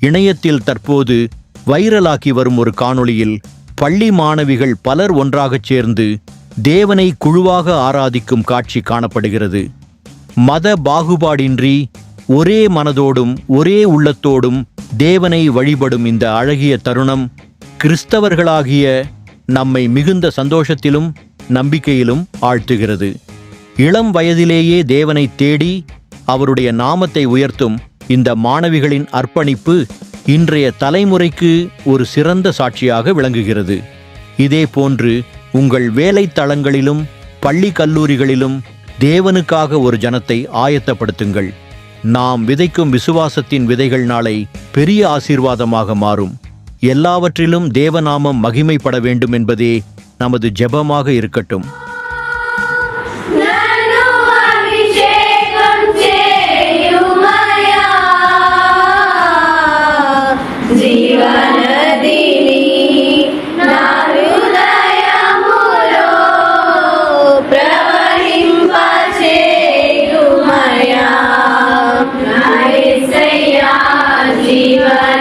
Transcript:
இணையத்தில் தற்போது வைரலாகி வரும் ஒரு காணொளியில் பள்ளி மாணவிகள் பலர் ஒன்றாகச் சேர்ந்து தேவனை குழுவாக ஆராதிக்கும் காட்சி காணப்படுகிறது. மத பாகுபாடின்றி ஒரே மனதோடும் ஒரே உள்ளத்தோடும் தேவனை வழிபடும் இந்த அழகிய தருணம் கிறிஸ்தவர்களாகிய நம்மை மிகுந்த சந்தோஷத்திலும் நம்பிக்கையிலும் ஆழ்த்துகிறது. இளம் வயதிலேயே தேவனை தேடி அவருடைய நாமத்தை உயர்த்தும் இந்த மாணவிகளின் அர்ப்பணிப்பு இன்றைய தலைமுறைக்கு ஒரு சிறந்த சாட்சியாக விளங்குகிறது. இதே போன்று உங்கள் வேலை தளங்களிலும் பள்ளி கல்லூரிகளிலும் தேவனுக்காக ஒரு ஜனத்தை ஆயத்தப்படுத்துங்கள். நாம் விதைக்கும் விசுவாசத்தின் விதைகள் நாளை பெரிய ஆசீர்வாதமாக மாறும். எல்லாவற்றிலும் தேவநாமம் மகிமைப்பட வேண்டும் என்பதே நமது ஜெபமாக இருக்கட்டும். Shiva.